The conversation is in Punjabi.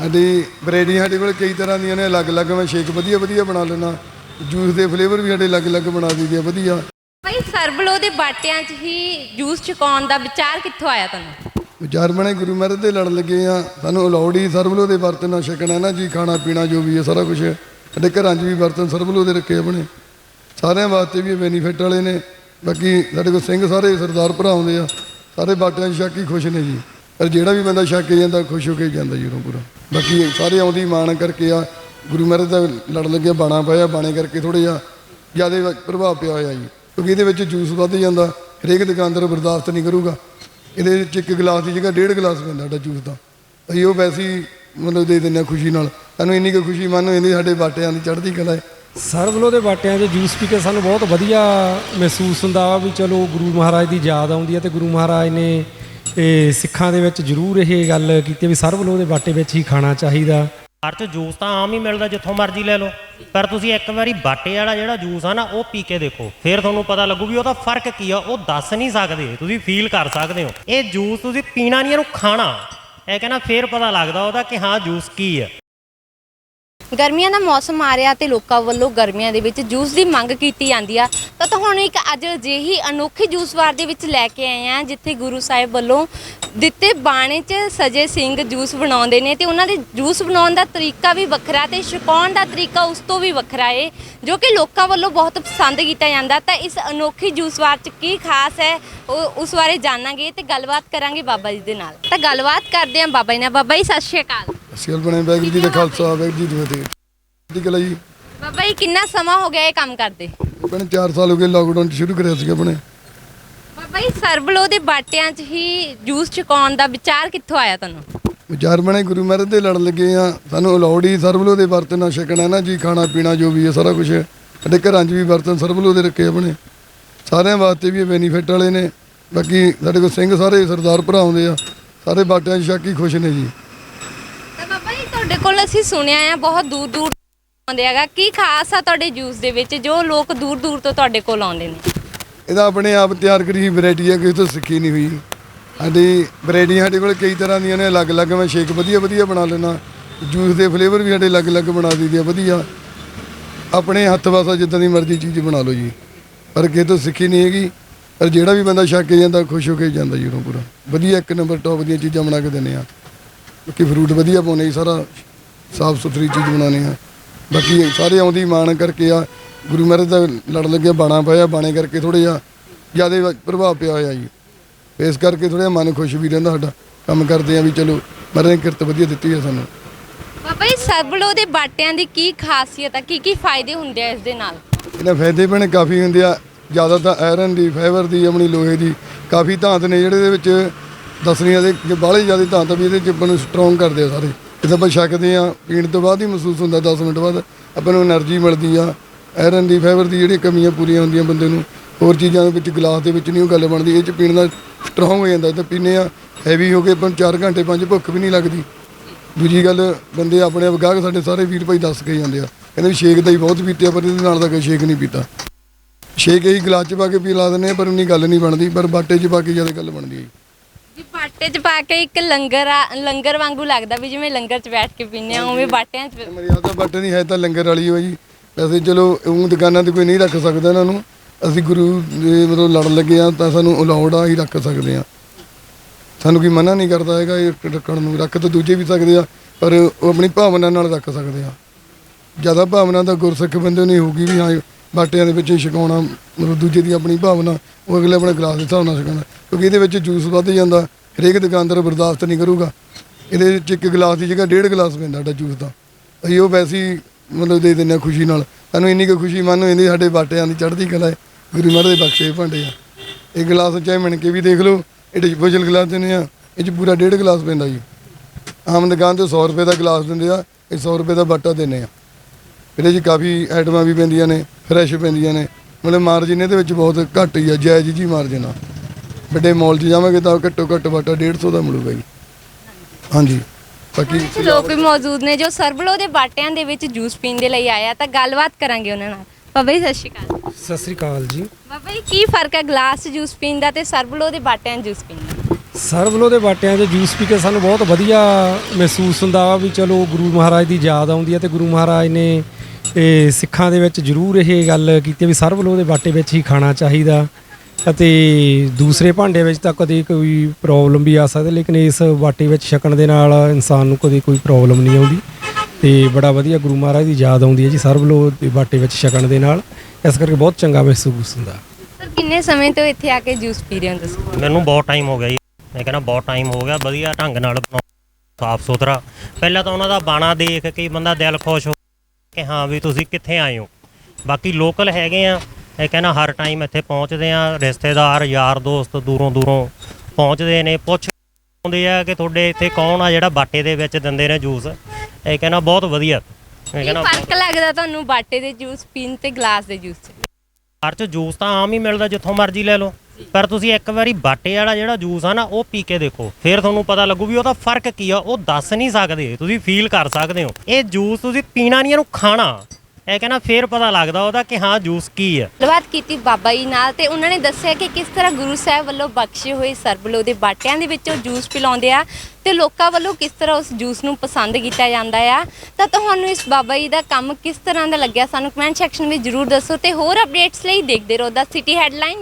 ਸਾਡੀ ਵੈਰਾਈਟੀ ਸਾਡੇ ਕੋਲ ਕਈ ਤਰ੍ਹਾਂ ਦੀਆਂ ਨੇ ਅਲੱਗ-ਅਲੱਗ ਮੈਂ ਸ਼ੇਕ ਵਧੀਆ ਵਧੀਆ ਬਣਾ ਲੈਣਾ ਜੂਸ ਦੇ ਫਲੇਵਰ ਵੀ ਸਾਡੇ ਅਲੱਗ-ਅਲੱਗ ਬਣਾ ਦਈਦੇ ਆ ਵਧੀਆ। ਭਾਈ ਸਰਬਲੋ ਦੇ ਬਾਟਿਆਂ 'ਚ ਹੀ ਜੂਸ ਛਕਾਉਣ ਦਾ ਵਿਚਾਰ ਕਿੱਥੋਂ ਆਇਆ ਤੁਹਾਨੂੰ? ਵਿਚਾਰ ਬਣੇ ਗੁਰੂ ਮਹਾਰਾਜ ਦੇ ਲੜ ਲੱਗੇ ਆ। ਸਾਨੂੰ ਅਲਾਉਡ ਹੀ ਸਰਬਲੋ ਦੇ ਬਰਤਨ ਨਾਲ ਛਕਣਾ ਨਾ ਜੀ ਖਾਣਾ ਪੀਣਾ ਜੋ ਵੀ ਹੈ ਸਾਰਾ ਕੁਝ ਸਾਡੇ ਘਰਾਂ 'ਚ ਵੀ ਬਰਤਨ ਸਰਬਲੋ ਦੇ ਰੱਖੇ ਆਪਣੇ। ਸਾਰਿਆਂ ਵਾਸਤੇ ਵੀ ਬੈਨੀਫਿਟ ਵਾਲੇ ਨੇ। ਬਾਕੀ ਸਾਡੇ ਕੋਲ ਸਿੰਘ ਸਾਰੇ ਸਰਦਾਰ ਭਰਾ ਆਉਂਦੇ ਆ। ਸਾਰੇ ਬਾਟਿਆਂ 'ਚ ਛਕ ਹੀ ਖੁਸ਼ ਨੇ ਜੀ। ਪਰ ਜਿਹੜਾ ਵੀ ਬੰਦਾ ਛਕ ਜਾਂਦਾ ਖੁਸ਼ ਹੋ ਕੇ ਜਾਂਦਾ ਜੀ ਉਰੋਂ ਪੂਰਾ। ਬਾਕੀ ਸਾਰੇ ਆਉਂਦੀ ਮਾਣ ਕਰਕੇ ਆ, ਗੁਰੂ ਮਹਾਰਾਜ ਦਾ ਲੜ ਲੱਗਿਆ, ਬਾਣਾ ਪਾਇਆ, ਬਾਣੇ ਕਰਕੇ ਥੋੜਾ ਜਿਹਾ ਜ਼ਿਆਦਾ ਪ੍ਰਭਾਵ ਪਿਆ ਹੋਇਆ ਜੀ। ਕਿਉਂਕਿ ਇਹਦੇ ਵਿੱਚ ਜੂਸ ਵੱਧ ਜਾਂਦਾ, ਹਰੇਕ ਦੁਕਾਨਦਾਰ ਬਰਦਾਸ਼ਤ ਨਹੀਂ ਕਰੂਗਾ। ਇਹਦੇ ਵਿੱਚ ਇੱਕ ਗਲਾਸ ਦੀ ਜਗ੍ਹਾ ਡੇਢ ਗਲਾਸ ਪੈਂਦਾ ਸਾਡਾ ਜੂਸ ਦਾ। ਅਸੀਂ ਉਹ ਵੈਸੇ ਹੀ ਮਤਲਬ ਦੇ ਦਿੰਦੇ ਹਾਂ ਖੁਸ਼ੀ ਨਾਲ। ਸਾਨੂੰ ਇੰਨੀ ਕੁ ਖੁਸ਼ੀ ਮੰਨੋ ਇਹਦੀ ਸਾਡੇ ਬਾਟਿਆਂ ਦੀ ਚੜ੍ਹਦੀ ਕਲਾ ਹੈ। ਸਰਬਲੋ ਦੇ ਬਾਟਿਆਂ 'ਚ ਜੂਸ ਪੀ ਕੇ ਸਾਨੂੰ ਬਹੁਤ ਵਧੀਆ ਮਹਿਸੂਸ ਹੁੰਦਾ ਵਾ ਵੀ ਚਲੋ ਗੁਰੂ ਮਹਾਰਾਜ ਦੀ ਯਾਦ ਆਉਂਦੀ ਹੈ ਤੇ ਗੁਰੂ ਮਹਾਰਾਜ ਨੇ ਇਹ ਸਿੱਖਾਂ ਦੇ ਵਿੱਚ ਜ਼ਰੂਰ ਇਹ ਗੱਲ ਕੀਤੀ ਵੀ ਸਰਬਲੋ ਦੇ ਬਾਟੇ ਵਿੱਚ ਹੀ ਖਾਣਾ ਚਾਹੀਦਾ। ਬਾਹਰ ਚ ਜੂਸ ਤਾਂ ਆਮ ਹੀ ਮਿਲਦਾ ਜਿੱਥੋਂ ਮਰਜ਼ੀ ਲੈ ਲਓ। ਪਰ ਤੁਸੀਂ ਇੱਕ ਵਾਰੀ ਬਾਟੇ ਵਾਲਾ ਜਿਹੜਾ ਜੂਸ ਆ ਨਾ, ਉਹ ਪੀ ਕੇ ਦੇਖੋ। ਫਿਰ ਤੁਹਾਨੂੰ ਪਤਾ ਲੱਗੂ ਵੀ ਉਹਦਾ ਫ਼ਰਕ ਕੀ ਆ, ਉਹ ਦੱਸ ਨਹੀਂ ਸਕਦੇ। ਤੁਸੀਂ ਫੀਲ ਕਰ ਸਕਦੇ ਹੋ। ਇਹ ਜੂਸ ਤੁਸੀਂ ਪੀਣਾ ਨਹੀਂ, ਇਹਨੂੰ ਖਾਣਾ। ਇਹ ਕਹਿੰਦਾ ਫਿਰ ਪਤਾ ਲੱਗਦਾ ਉਹਦਾ ਕਿ ਹਾਂ, ਜੂਸ ਕੀ ਹੈ ਗਰਮੀਆਂ ਦਾ ਮੌਸਮ ਆ ਰਿਹਾ ਤੇ ਲੋਕਾਂ ਵੱਲੋਂ ਗਰਮੀਆਂ ਦੇ ਵਿੱਚ ਜੂਸ ਦੀ ਮੰਗ ਕੀਤੀ ਜਾਂਦੀ ਆ। ਤਾਂ ਤੁਹਾਨੂੰ ਇੱਕ ਅੱਜ ਅਜਿਹੀ ਅਨੋਖੀ ਜੂਸ ਵਾਰ ਦੇ ਵਿੱਚ ਲੈ ਕੇ ਆਏ ਆ, ਜਿੱਥੇ ਗੁਰੂ ਸਾਹਿਬ ਵੱਲੋਂ ਦਿੱਤੇ ਬਾਣੇ 'ਚ ਸਜੇ ਸਿੰਘ ਜੂਸ ਬਣਾਉਂਦੇ ਨੇ ਤੇ ਉਹਨਾਂ ਦੇ ਜੂਸ ਬਣਾਉਣ ਦਾ ਤਰੀਕਾ ਵੀ ਵੱਖਰਾ ਤੇ ਛਕਾਉਣ ਦਾ ਤਰੀਕਾ ਉਸ ਤੋਂ ਵੀ ਵੱਖਰਾ ਏ, ਜੋ ਕਿ ਲੋਕਾਂ ਵੱਲੋਂ ਬਹੁਤ ਪਸੰਦ ਕੀਤਾ ਜਾਂਦਾ। ਤਾਂ ਇਸ ਅਨੋਖੀ ਜੂਸ ਵਾਰ 'ਚ ਕੀ ਖਾਸ ਹੈ, ਉਹ ਉਸ ਬਾਰੇ ਜਾਣਾਂਗੇ ਤੇ ਗੱਲਬਾਤ ਕਰਾਂਗੇ ਬਾਬਾ ਜੀ ਦੇ ਨਾਲ। ਤਾਂ ਗੱਲਬਾਤ ਕਰਦੇ ਹਾਂ ਬਾਬਾ ਜੀ ਨਾਲ। ਬਾਬਾ ਜੀ, ਸਤਿ ਸ਼੍ਰੀ ਅਕਾਲ। ਅਸੀਂ ਬਣੇ ਵਾਹਿਗੁਰੂ ਜੀ ਦਾ ਖਾਲਸਾ ਵਾਹਿਗੁਰੂ ਜੀ ਦੀ ਫਤਿਹ। ਠੀਕ ਹੈ ਜੀ ਬਾਬਾ ਜੀ ਕਿੰਨਾ ਸਮਾਂ ਹੋ ਗਿਆ ਇਹ ਕੰਮ ਕਰਦੇ? ਆਪਣੇ 4 ਸਾਲ ਹੋ ਗਏ ਲਾਕਡਾਊਨ ਚ ਸ਼ੁਰੂ ਕਰਿਆ ਸੀ ਆਪਣੇ। ਬਾਬਾ ਜੀ ਸਰਬਲੋ ਦੇ ਬਾਟਿਆਂ 'ਚ ਹੀ ਜੂਸ ਛਕਾਉਣ ਦਾ ਵਿਚਾਰ ਕਿੱਥੋਂ ਆਇਆ ਤੁਹਾਨੂੰ? ਵਿਚਾਰ ਬਣੇ ਗੁਰੂ ਮਹਾਰਾਜ ਦੇ ਲੜ ਲੱਗੇ ਆ ਸਾਨੂੰ ਅਲਾਉਡ ਹੀ ਸਰਬਲੋ ਦੇ ਬਰਤਨ ਨਾਲ ਛਕਣਾ ਨਾ ਜੀ ਖਾਣਾ ਪੀਣਾ ਜੋ ਵੀ ਹੈ ਸਾਰਾ ਕੁਝ ਸਾਡੇ ਘਰਾਂ 'ਚ ਵੀ ਬਰਤਨ ਸਰਬਲੋ ਦੇ ਰੱਖੇ ਆਪਣੇ। ਸਾਰਿਆਂ ਵਾਸਤੇ ਵੀ ਬੈਨੀਫਿਟ ਵਾਲੇ ਨੇ। ਬਾਕੀ ਸਾਡੇ ਕੋਲ ਸਿੰਘ ਸਾਰੇ ਸਰਦਾਰ ਭਰਾ ਆਉਂਦੇ ਆ। ਸਾਰੇ ਬਾਟਿਆਂ 'ਚ ਛਕ ਹੀ ਖੁਸ਼ ਨੇ ਜੀ। ਤੁਹਾਡੇ ਕੋਲ ਅਸੀਂ ਸੁਣਿਆ ਆ, ਬਹੁਤ ਦੂਰ ਦੂਰ ਆਉਂਦੇ ਹੈਗਾ। ਕੀ ਖਾਸ ਆ ਤੁਹਾਡੇ ਜੂਸ ਦੇ ਵਿੱਚ, ਜੋ ਲੋਕ ਦੂਰ ਦੂਰ ਤੋਂ ਤੁਹਾਡੇ ਕੋਲ ਆਉਂਦੇ ਨੇ? ਇਹਦਾ ਆਪਣੇ ਆਪ ਤਿਆਰ ਕਰੀ ਵੈਰਾਈਟੀ ਹੈ ਕਿਸੇ ਤੋਂ ਸਿੱਖੀ ਨਹੀਂ ਹੋਈ। ਸਾਡੀ ਵੈਰਾਈਟੀ ਸਾਡੇ ਕੋਲ ਕਈ ਤਰ੍ਹਾਂ ਦੀਆਂ ਨੇ, ਅਲੱਗ-ਅਲੱਗ ਮੈਂ ਸ਼ੇਕ ਵਧੀਆ ਵਧੀਆ ਬਣਾ ਲੈਣਾ ਜੂਸ ਦੇ ਫਲੇਵਰ ਵੀ ਸਾਡੇ ਅਲੱਗ-ਅਲੱਗ ਬਣਾ ਦਈਦੇ ਆ, ਵਧੀਆ। ਆਪਣੇ ਹੱਥ ਵਾਸਾ ਜਿੱਦਾਂ ਦੀ ਮਰਜ਼ੀ ਚੀਜ਼ ਬਣਾ ਲਓ ਜੀ। ਪਰ ਕਿਸੇ ਤੋਂ ਸਿੱਖੀ ਨਹੀਂ ਹੈਗੀ। ਪਰ ਜਿਹੜਾ ਵੀ ਬੰਦਾ ਛੱਕ ਕੇ ਜਾਂਦਾ, ਖੁਸ਼ ਹੋ ਕੇ ਜਾਂਦਾ ਜੀ ਉਰੋਂ ਪੂਰਾ। ਵਧੀਆ ਇੱਕ ਨੰਬਰ ਟੌਪ ਦੀਆਂ ਚੀਜ਼ਾਂ ਬਣਾ ਕੇ ਦਿੰਦੇ ਆ। ਬਾਕੀ ਫਰੂਟ ਵਧੀਆ ਪਾਉਣੇ ਜੀ ਸਾਰਾ ਸਾਫ਼ ਸੁਥਰੀ ਚੀਜ਼ ਬਣਾਉਣੀ ਆ। ਬਾਕੀ ਸਾਰੇ ਆਉਂਦੀ ਮਾਣ ਕਰਕੇ ਆ ਗੁਰੂ ਮਹਾਰਾਜ ਦਾ ਲੜ ਲੱਗਿਆ ਬਾਣਾ ਪਾਇਆ ਬਾਣੇ ਕਰਕੇ ਥੋੜਾ ਜਿਹਾ ਜ਼ਿਆਦਾ ਪ੍ਰਭਾਵ ਪਿਆ ਹੋਇਆ ਜੀ। ਇਸ ਕਰਕੇ ਥੋੜਾ ਮਨ ਖੁਸ਼ ਵੀ ਰਹਿੰਦਾ ਸਾਡਾ ਕੰਮ ਕਰਦੇ ਆ ਵੀ ਚਲੋ ਮਹਾਰਾਜ ਨੇ ਕਿਰਤ ਵਧੀਆ ਦਿੱਤੀ ਹੈ ਸਾਨੂੰ। ਬਾਬਾ ਜੀ ਸਰਬਲੋ ਦੇ ਬਾਟਿਆਂ ਦੀ ਕੀ ਖਾਸੀਅਤ ਆ ਕੀ ਕੀ ਫਾਇਦੇ ਹੁੰਦੇ ਆ ਇਸ ਦੇ ਨਾਲ? ਇਹਨਾਂ ਫਾਇਦੇ ਬਣੇ ਕਾਫੀ ਹੁੰਦੇ ਆ ਜ਼ਿਆਦਾ ਤਾਂ ਆਇਰਨ ਦੀ ਫਾਈਬਰ ਦੀ ਆਪਣੀ ਲੋਹੇ ਦੀ ਕਾਫੀ ਧਾਤ ਨੇ ਜਿਹੜੇ ਦੇ ਵਿੱਚ ਦੱਸਣੀਆਂ ਦੇ ਜੇ ਬਾਹਲੇ ਜ਼ਿਆਦਾ ਤਾਂ ਤਾਂ ਵੀ ਇਹਦੇ ਜਿੱਬਨ ਨੂੰ ਸਟਰੋਂਗ ਕਰਦੇ ਆ ਸਾਰੇ। ਜਿੱਦਾਂ ਆਪਾਂ ਛਕਦੇ ਆ, ਪੀਣ ਤੋਂ ਬਾਅਦ ਹੀ ਮਹਿਸੂਸ ਹੁੰਦਾ 10 ਮਿੰਟ ਬਾਅਦ ਆਪਾਂ ਨੂੰ એનર્ਜੀ ਮਿਲਦੀ ਆ। ਆਇਰਨ ਦੀ ਫਾਈਬਰ ਦੀ ਜਿਹੜੀ ਕਮੀਆਂ ਪੂਰੀਆਂ ਹੁੰਦੀਆਂ ਬੰਦੇ ਨੂੰ, ਹੋਰ ਚੀਜ਼ਾਂ ਦੇ ਵਿੱਚ ਗਲਾਸ ਦੇ ਵਿੱਚ ਨਹੀਂ ਉਹ ਗੱਲ ਬਣਦੀ। ਇਹ ਚ ਪੀਣ ਦਾ ਸਟਰੋਂਗ ਹੋ ਜਾਂਦਾ। ਤਾਂ ਪੀਨੇ ਆ ਹੈਵੀ ਹੋ ਕੇ ਆਪਾਂ 4 ਘੰਟੇ, ਪੰਜ ਭੁੱਖ ਵੀ ਨਹੀਂ ਲੱਗਦੀ। ਦੂਜੀ ਗੱਲ, ਬੰਦੇ ਆਪਣੇ ਆਪ ਗਾਹਕ ਸਾਡੇ ਸਾਰੇ ਵੀਰ ਭਾਈ ਦੱਸ ਕੇ ਜਾਂਦੇ ਆ। ਕਹਿੰਦੇ ਵੀ ਸ਼ੇਕ ਤਾਂ ਹੀ ਬਹੁਤ ਪੀਤੇ ਆ, ਪਰ ਇਹਦੇ ਨਾਲ ਤਾਂ ਕੋਈ ਸ਼ੇਕ ਨਹੀਂ ਪੀਤਾ। ਛੇਕ ਹੀ ਗਲਾਸ 'ਚ ਪਾ ਕੇ ਪੀ ਲਾ ਦਿੰਦੇ ਪਰ ਉਨੀ ਗੱਲ ਨਹੀਂ ਬਣਦੀ, ਪਰ ਬਾਟੇ 'ਚ ਪਾ ਕੇ ਜ਼ਿਆਦਾ ਗੱਲ ਬਣਦੀ ਹੈ ਜੀ। ਬਾਟੇ 'ਚ ਪਾ ਕੇ ਇੱਕ ਲੰਗਰ ਆ, ਲੰਗਰ ਵਾਂਗੂ ਲੱਗਦਾ ਵੀ ਜਿਵੇਂ ਲੰਗਰ 'ਚ ਬੈਠ ਕੇ ਪੀਂਦੇ ਆ, ਉਵੇਂ ਬਾਟਿਆਂ 'ਚ ਮੇਰੀ ਆਹ ਨਹੀਂ ਹੈ ਤਾਂ ਲੰਗਰ ਵਾਲੀ ਹੋ ਜੀ ਵੈਸੇ ਚਲੋ ਉਹ ਦੁਕਾਨਾਂ ਤੇ ਕੋਈ ਨਹੀਂ ਰੱਖ ਸਕਦਾ ਇਹਨਾਂ ਨੂੰ। ਅਸੀਂ ਗੁਰੂ ਦੇ ਮਤਲਬ ਲੜ ਲੱਗੇ ਆ, ਤਾਂ ਸਾਨੂੰ ਅਲਾਉਡ ਆ ਹੀ ਰੱਖ ਸਕਦੇ ਆ। ਸਾਨੂੰ ਕੋਈ ਮਨਾ ਨਹੀਂ ਕਰਦਾ ਹੈਗਾ, ਇਹ ਰੱਖਣ ਨੂੰ। ਰੱਖ ਤਾਂ ਦੂਜੇ ਵੀ ਸਕਦੇ ਆ, ਪਰ ਉਹ ਆਪਣੀ ਭਾਵਨਾ ਨਾਲ ਰੱਖ ਸਕਦੇ ਆ। ਜ਼ਿਆਦਾ ਭਾਵਨਾ ਤਾਂ ਗੁਰਸਿੱਖ ਬੰਦੇ ਨੂੰ ਹੀ ਹੋਊਗੀ ਵੀ ਹਾਂ ਬਾਟਿਆਂ ਦੇ ਵਿੱਚ ਹੀ ਛਕਾਉਣਾ, ਮਤਲਬ ਦੂਜੇ ਦੀ ਆਪਣੀ ਭਾਵਨਾ, ਉਹ ਅਗਲੇ ਆਪਣੇ ਗਲਾਸ ਦੇ ਹਿਸਾਬ ਨਾਲ ਛਕਾਉਣਾ। ਕਿਉਂਕਿ ਇਹਦੇ ਵਿੱਚ ਜੂਸ ਵੱਧ ਜਾਂਦਾ, ਹਰੇਕ ਦੁਕਾਨਦਾਰ ਬਰਦਾਸ਼ਤ ਨਹੀਂ ਕਰੂਗਾ। ਇਹਦੇ ਵਿੱਚ ਇੱਕ ਗਲਾਸ ਦੀ ਜਗ੍ਹਾ ਡੇਢ ਗਲਾਸ ਪੈਂਦਾ ਸਾਡਾ ਜੂਸ ਦਾ। ਅਸੀਂ ਉਹ ਵੈਸੇ ਹੀ ਮਤਲਬ ਦੇ ਦਿੰਦੇ ਹਾਂ ਖੁਸ਼ੀ ਨਾਲ। ਸਾਨੂੰ ਇੰਨੀ ਕੁ ਖੁਸ਼ੀ ਮੰਨੋ ਇਹਦੀ ਸਾਡੇ ਬਾਟਿਆਂ ਦੀ ਚੜ੍ਹਦੀ ਕਲਾ ਹੈ। ਗੁਰੂ ਮਹਾਰਾਜ ਦੇ ਬਖਸ਼ੇ ਭਾਂਡੇ ਆ। ਇਹ ਗਲਾਸ ਚਾਹੇ ਮਿਣ ਕੇ ਵੀ ਦੇਖ ਲਓ ਇਹ ਡਿਸਪੋਜ਼ਲ ਗਲਾਸ ਦਿੰਦੇ ਆ ਇਹ 'ਚ ਪੂਰਾ ਡੇਢ ਗਲਾਸ ਪੈਂਦਾ ਜੀ। ਆਮ ਦੁਕਾਨ ਤੇ 100 ਰੁਪਏ ਦਾ ਗਲਾਸ ਦਿੰਦੇ ਆ, ਇਹ 100 ਰੁਪਏ ਦਾ ਬਾਟਾ ਦਿੰਦੇ ਆ। ਇਹਦੇ 'ਚ ਕਾਫੀ ਆਈਟਮਾਂ ਵੀ ਪੈਂਦੀਆਂ ਨੇ। ਫਰੈਸ਼ ਪੈਂਦੀਆਂ ਨੇ। ਮਤਲਬ ਮਾਰਜਿਨ ਇਹਦੇ ਵਿੱਚ ਬਹੁਤ ਘੱਟ ਹੀ ਆ ਜਾਇਜ਼ ਜੀ ਮਾਰਜਿਨ ਆ। ਵੱਡੇ ਮਾਲ 'ਚ ਜਾਵਾਂਗੇ ਤਾਂ ਘੱਟੋ ਘੱਟ ਬਾਟਾ 150 ਦਾ ਮਿਲੂਗਾ ਜੀ। ਹਾਂਜੀ। ਬਾਕੀ ਕੁਝ ਲੋਕ ਵੀ ਮੌਜੂਦ ਨੇ ਜੋ ਸਰਬਲੋ ਦੇ ਬਾਟਿਆਂ ਦੇ ਵਿੱਚ ਜੂਸ ਪੀਣ ਦੇ ਲਈ ਆਇਆ ਤਾਂ ਗੱਲਬਾਤ ਕਰਾਂਗੇ ਉਹਨਾਂ ਨਾਲ। ਬਾਬਾ ਜੀ ਸਤਿ ਸ਼੍ਰੀ ਅਕਾਲ। ਸਤਿ ਸ੍ਰੀ ਅਕਾਲ ਜੀ। ਬਾਬਾ ਜੀ ਕੀ ਫ਼ਰਕ ਹੈ ਗਲਾਸ 'ਚ ਜੂਸ ਪੀਣ ਦਾ ਤੇ ਸਰਬਲੋ ਦੇ ਬਾਟਿਆਂ 'ਚ ਜੂਸ ਪੀਣ ਦਾ? ਸਰਬਲੋ ਦੇ ਬਾਟਿਆਂ 'ਚ ਜੂਸ ਪੀ ਕੇ ਸਾਨੂੰ ਬਹੁਤ ਵਧੀਆ ਮਹਿਸੂਸ ਹੁੰਦਾ ਵਾ ਵੀ ਚਲੋ ਗੁਰੂ ਮਹਾਰਾਜ ਦੀ ਯਾਦ ਆਉਂਦੀ ਹੈ ਤੇ ਗੁਰੂ ਮਹਾਰਾਜ ਨੇ ਇਹ ਸਿੱਖਾਂ ਦੇ ਵਿੱਚ ਜ਼ਰੂਰ ਇਹ ਗੱਲ ਕੀਤੀ ਵੀ ਸਰਬਲੋ ਦੇ ਬਾਟੇ ਵਿੱਚ ਹੀ ਖਾਣਾ ਚਾਹੀਦਾ ਅਤੇ ਦੂਸਰੇ ਭਾਂਡੇ ਵਿੱਚ ਤਾਂ ਕਦੇ ਕੋਈ ਪ੍ਰੋਬਲਮ ਵੀ ਆ ਸਕਦੀ ਲੇਕਿਨ ਇਸ ਬਾਟੇ ਵਿੱਚ ਛਕਣ ਦੇ ਨਾਲ ਇਨਸਾਨ ਨੂੰ ਕਦੇ ਕੋਈ ਪ੍ਰੋਬਲਮ ਨਹੀਂ ਆਉਂਦੀ ਤੇ ਬੜਾ ਵਧੀਆ ਗੁਰੂ ਮਹਾਰਾਜ ਦੀ ਯਾਦ ਆਉਂਦੀ ਹੈ ਜੀ ਸਰਬਲੋ ਦੇ ਬਾਟੇ ਵਿੱਚ ਛਕਣ ਦੇ ਨਾਲ ਇਸ ਕਰਕੇ ਬਹੁਤ ਚੰਗਾ ਮਹਿਸੂਸ ਹੁੰਦਾ। ਸਰ ਕਿੰਨੇ ਸਮੇਂ ਤੋਂ ਇੱਥੇ ਆ ਕੇ ਜੂਸ ਪੀ ਰਹੇ ਹੋ ਤੁਸੀਂ? ਮੈਨੂੰ ਬਹੁਤ ਟਾਈਮ ਹੋ ਗਿਆ ਜੀ। ਮੈਂ ਕਹਿੰਦਾ ਬਹੁਤ ਟਾਈਮ ਹੋ ਗਿਆ ਵਧੀਆ ਢੰਗ ਨਾਲ ਬਣਾਉ ਸਾਫ਼ ਸੁਥਰਾ। ਪਹਿਲਾਂ ਤਾਂ ਉਹਨਾਂ ਦਾ ਬਾਣਾ ਦੇਖ ਕੇ ਹੀ ਬੰਦਾ ਦਿਲ ਖੁਸ਼ ਹੋ ਕਿ ਹਾਂ ਵੀ ਤੁਸੀਂ ਕਿੱਥੇ ਆਏ ਹੋ? ਬਾਕੀ ਲੋਕਲ ਹੈਗੇ ਆ ਇਹ ਕਹਿੰਦਾ ਹਰ ਟਾਈਮ ਇੱਥੇ ਪਹੁੰਚਦੇ ਆ ਰਿਸ਼ਤੇਦਾਰ ਯਾਰ ਦੋਸਤ ਦੂਰੋਂ ਦੂਰੋਂ ਪਹੁੰਚਦੇ ਨੇ ਪੁੱਛ ਆਉਂਦੇ ਆ ਕਿ ਤੁਹਾਡੇ ਇੱਥੇ ਕੌਣ ਆ ਜਿਹੜਾ ਬਾਟੇ ਦੇ ਵਿੱਚ ਦਿੰਦੇ ਨੇ ਜੂਸ ਇਹ ਕਹਿੰਦਾ ਬਹੁਤ ਵਧੀਆ। ਇਹ ਕੀ ਕਹਿੰਦਾ ਫ਼ਰਕ ਲੱਗਦਾ ਤੁਹਾਨੂੰ ਬਾਟੇ ਦੇ ਜੂਸ ਪੀਣ ਤੇ ਗਲਾਸ ਦੇ ਜੂਸ 'ਚ। ਬਾਹਰ ਚ ਜੂਸ ਤਾਂ ਆਮ ਹੀ ਮਿਲਦਾ ਜਿੱਥੋਂ ਮਰਜ਼ੀ ਲੈ ਲਓ। ਪਰ ਤੁਸੀਂ ਇੱਕ ਵਾਰੀ ਬਾਟੇ ਵਾਲਾ ਜਿਹੜਾ ਜੂਸ ਆ ਨਾ, ਉਹ ਪੀ ਕੇ ਦੇਖੋ। ਫਿਰ ਤੁਹਾਨੂੰ ਪਤਾ ਲੱਗੂ ਵੀ ਉਹਦਾ ਫ਼ਰਕ ਕੀ ਆ, ਉਹ ਦੱਸ ਨਹੀਂ ਸਕਦੇ। ਤੁਸੀਂ ਫੀਲ ਕਰ ਸਕਦੇ ਹੋ। ਇਹ ਜੂਸ ਤੁਸੀਂ ਪੀਣਾ ਨਹੀਂ, ਇਹਨੂੰ ਖਾਣਾ। ਇਹ ਕਹਿੰਦਾ ਫਿਰ ਪਤਾ ਲੱਗਦਾ ਉਹਦਾ ਕਿ ਹਾਂ, ਜੂਸ ਕੀ ਹੈ ਗੱਲਬਾਤ ਕੀਤੀ ਬਾਬਾ ਜੀ ਨਾਲ ਤੇ ਉਹਨਾਂ ਨੇ ਦੱਸਿਆ ਕਿ ਕਿਸ ਤਰ੍ਹਾਂ ਗੁਰੂ ਸਾਹਿਬ ਵੱਲੋਂ ਬਖਸ਼ੇ ਹੋਏ ਸਰਬਲੋ ਦੇ ਬਾਟਿਆਂ ਦੇ ਵਿੱਚੋਂ ਜੂਸ ਪਿਲਾਉਂਦੇ ਆ ਤੇ ਲੋਕਾਂ ਵੱਲੋਂ ਕਿਸ ਤਰ੍ਹਾਂ ਉਸ ਜੂਸ ਨੂੰ ਪਸੰਦ ਕੀਤਾ ਜਾਂਦਾ ਆ। ਤਾਂ ਤੁਹਾਨੂੰ ਇਸ ਬਾਬਾ ਜੀ ਦਾ ਕੰਮ ਕਿਸ ਤਰ੍ਹਾਂ ਦਾ ਲੱਗਿਆ, ਸਾਨੂੰ ਕਮੈਂਟ ਸੈਕਸ਼ਨ ਵਿੱਚ ਜਰੂਰ ਦੱਸੋ ਤੇ ਹੋਰ ਅਪਡੇਟਸ ਲਈ ਦੇਖਦੇ ਰਹੋ ਦਾ ਸਿਟੀ ਹੈਡਲਾਈਨ